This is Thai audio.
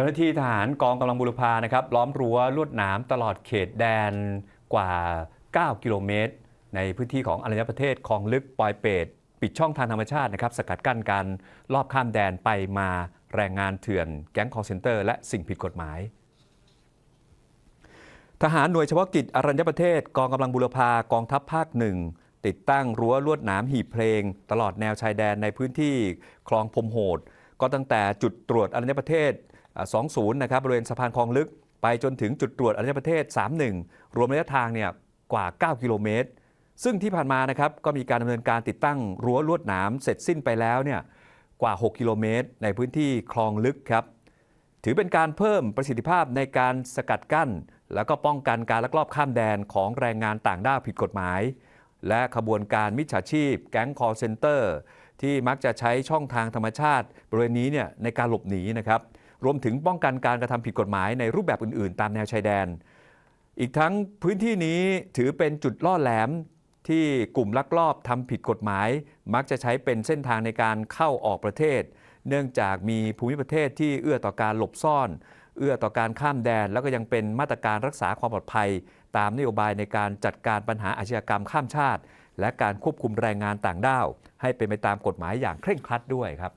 จ้าหน้าที่ทหารกองกำลังบุรพานะครับล้อมรั้วลวดหนามตลอดเขตแดนกว่า 9 กิโลเมตร ในพื้นที่ของอารัญญประเทศคลองลึกปอยเปตปิดช่องทางธรรมชาตินะครับสกัดกั้นการลอบข้ามแดนไปมาแรงงานเถื่อนแก๊งคอร์เซนเตอร์ และสิ่งผิดกฎหมาย ทหารหน่วยเฉพาะกิจอรัญญประเทศ กองกำลังบุรพากองทัพภาคหนึ่งติดตั้งรั้วลวดหนามหีบเพลง ตลอดแนวชายแดนในพื้นที่คลองพรมโหด ก็ตั้งแต่จุดตรวจอรัญญประเทศ 20 นะครับบริเวณสะพานคลองลึก ไปจนถึงจุดตรวจอรัญญประเทศ 31 รวมระยะทางเนี่ยกว่า 9 กิโลเมตร ซึ่งที่ผ่านมานะครับก็มีการดำเนินการติดตั้งรั้วลวดหนามเสร็จสิ้นไปแล้วเนี่ยกว่า 6 กิโลเมตร ในพื้นที่คลองลึกครับ ถือเป็นการเพิ่มประสิทธิภาพในการสกัดกั้น แล้วก็ป้องกันการลักลอบข้ามแดนของแรงงานต่างด้าวผิดกฎหมาย และขบวนการมิจฉาชีพ แก๊งคอร์เซนเตอร์ที่มักจะใช้ช่องทางธรรมชาติ บริเวณนี้เนี่ยในการหลบหนีนะครับ รวมถึงป้องกันการกระทำผิดกฎหมายในรูปแบบอื่นๆ ตามแนวชายแดน อีกทั้งพื้นที่นี้ถือเป็นจุดล่อแหลมที่กลุ่มลักลอบทำผิดกฎหมาย มักจะใช้เป็นเส้นทางในการเข้าออกประเทศ เนื่องจากมีภูมิประเทศที่เอื้อต่อการหลบซ่อน เอื้อต่อการข้ามแดน แล้วก็ยังเป็นมาตรการรักษาความปลอดภัย ตามนโยบายในการจัดการปัญหาอาชญากรรมข้ามชาติ และการควบคุมแรงงานต่างด้าว ให้เป็นไปตามกฎหมายอย่างเคร่งครัดด้วยครับ